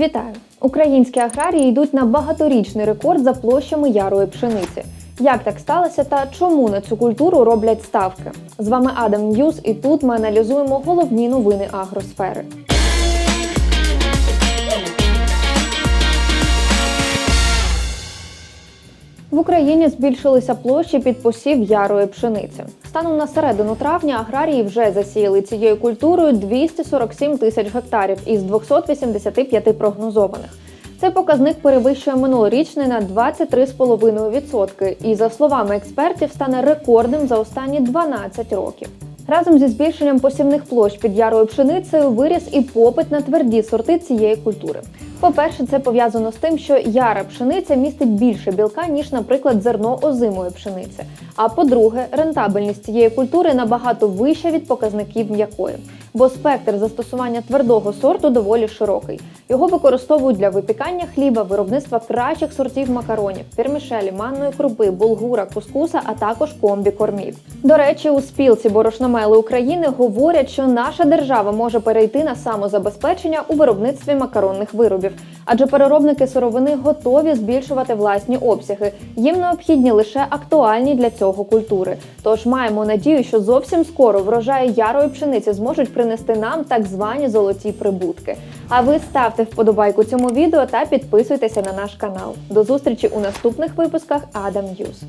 Вітаю! Українські аграрії йдуть на багаторічний рекорд за площами ярої пшениці. Як так сталося та чому на цю культуру роблять ставки? З вами Адам Ньюз, і тут ми аналізуємо головні новини агросфери. Україні збільшилися площі під посів ярої пшениці. Станом на середину травня аграрії вже засіяли цією культурою 247 тисяч гектарів із 285 прогнозованих. Цей показник перевищує минулорічний на 23,5% і, за словами експертів, стане рекордним за останні 12 років. Разом зі збільшенням посівних площ під ярою пшеницею виріс і попит на тверді сорти цієї культури. По-перше, це пов'язано з тим, що яра пшениця містить більше білка, ніж, наприклад, зерно озимої пшениці. А по-друге, рентабельність цієї культури набагато вища від показників м'якої, бо спектр застосування твердого сорту доволі широкий. Його використовують для випікання хліба, виробництва кращих сортів макаронів, пірмішелі, манної крупи, булгура, кускуса, а також комбі-кормів. До речі, у спілці борошномели України говорять, що наша держава може перейти на самозабезпечення у виробництві макаронних виробів, адже переробники сировини готові збільшувати власні обсяги. Їм необхідні лише актуальні для цього культури. Тож маємо надію, що зовсім скоро врожаї ярої пшениці зможуть принести нам так звані золоті прибутки. А ви ставте вподобайку цьому відео та підписуйтеся на наш канал. До зустрічі у наступних випусках Адам Ньюз.